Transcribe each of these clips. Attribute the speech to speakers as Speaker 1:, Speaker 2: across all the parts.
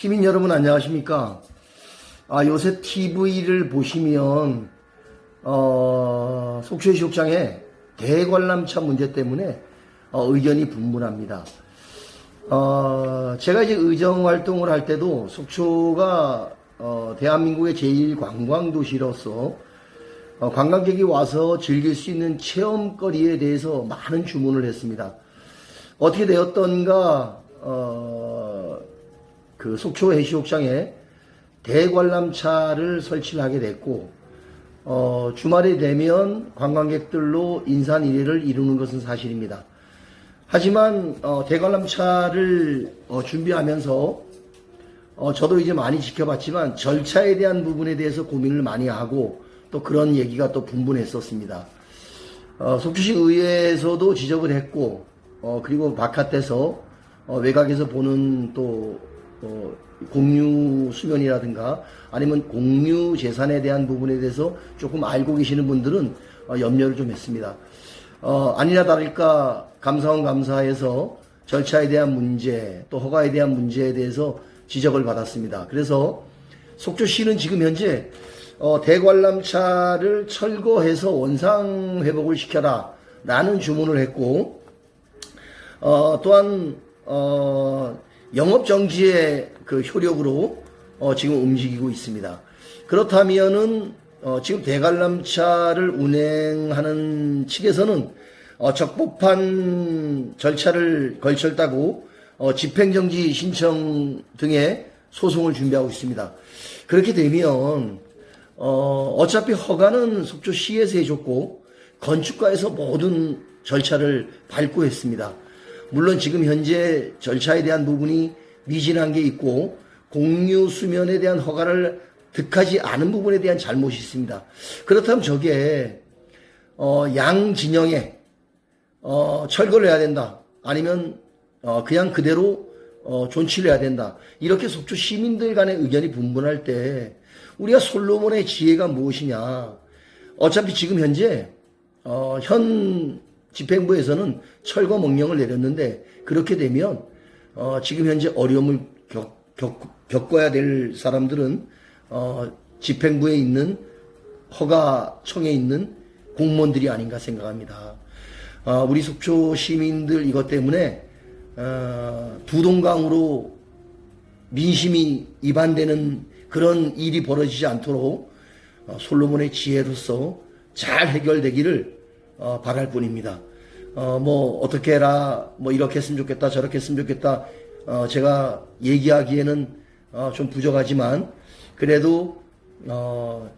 Speaker 1: 시민 여러분 안녕하십니까? 아, 요새 TV를 보시면 어, 속초해수욕장에 대관람차 문제 때문에 어, 의견이 분분합니다. 어, 제가 이제 의정 활동을 할 때도 속초가 어, 대한민국의 제일 관광 도시로서 어, 관광객이 와서 즐길 수 있는 체험거리에 대해서 많은 주문을 했습니다. 어떻게 되었던가 어, 그 속초 해수욕장에 대관람차를 설치를 하게 됐고 어, 주말에 되면 관광객들로 인산일해를 이루는 것은 사실입니다. 하지만 어, 대관람차를 어, 준비하면서 어, 저도 이제 많이 지켜봤지만 절차에 대한 부분에 대해서 고민을 많이 하고 또 그런 얘기가 또 분분했었습니다. 어, 속주시 의회에서도 지적을 했고 어, 그리고 바깥에서 어, 외곽에서 보는 또 어, 공유 수면이라든가 아니면 공유 재산에 대한 부분에 대해서 조금 알고 계시는 분들은 어, 염려를 좀 했습니다. 어, 아니나 다를까 감사원 감사에서 절차에 대한 문제 또 허가에 대한 문제에 대해서 지적을 받았습니다. 그래서 속초시는 지금 현재 어, 대관람차를 철거해서 원상 회복을 시켜라 라는 주문을 했고 어, 또한 어, 영업 정지의 그 효력으로 어, 지금 움직이고 있습니다. 그렇다면은 어, 지금 대관람차를 운행하는 측에서는 어, 적법한 절차를 걸쳤다고 어, 집행정지 신청 등의 소송을 준비하고 있습니다. 그렇게 되면 어, 어차피 허가는 속초시에서 해줬고 건축가에서 모든 절차를 밟고 했습니다. 물론 지금 현재 절차에 대한 부분이 미진한 게 있고 공유 수면에 대한 허가를 득하지 않은 부분에 대한 잘못이 있습니다. 그렇다면 저게 어, 양 진영에 어, 철거를 해야 된다. 아니면 어, 그냥 그대로 어, 존치를 해야 된다. 이렇게 속초 시민들 간의 의견이 분분할 때 우리가 솔로몬의 지혜가 무엇이냐. 어차피 지금 현재 어, 현 집행부에서는 철거 명령을 내렸는데 그렇게 되면 어, 지금 현재 어려움을 겪, 겪, 겪어야 될 사람들은 어, 집행부에 있는 허가청에 있는 공무원들이 아닌가 생각합니다. 어, 우리 속초 시민들 이것 때문에 어, 두동강으로 민심이 이반되는 그런 일이 벌어지지 않도록 어, 솔로몬의 지혜로서 잘 해결되기를 어, 바랄 뿐입니다. 어, 뭐 어떻게 해라, 뭐 이렇게 했으면 좋겠다, 저렇게 했으면 좋겠다. 어, 제가 얘기하기에는 어, 좀 부족하지만 그래도 어,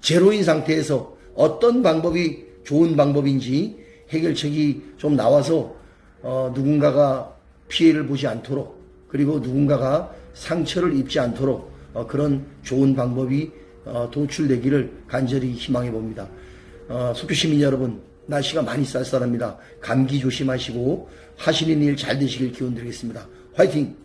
Speaker 1: 제로인 상태에서 어떤 방법이 좋은 방법인지 해결책이 좀 나와서 어, 누군가가 피해를 보지 않도록 그리고 누군가가 상처를 입지 않도록 어, 그런 좋은 방법이 어, 도출되기를 간절히 희망해 봅니다. 어, 속주 시민 여러분 날씨가 많이 쌀쌀합니다. 감기 조심하시고 하시는 일 잘 되시길 기원 드리겠습니다. 화이팅!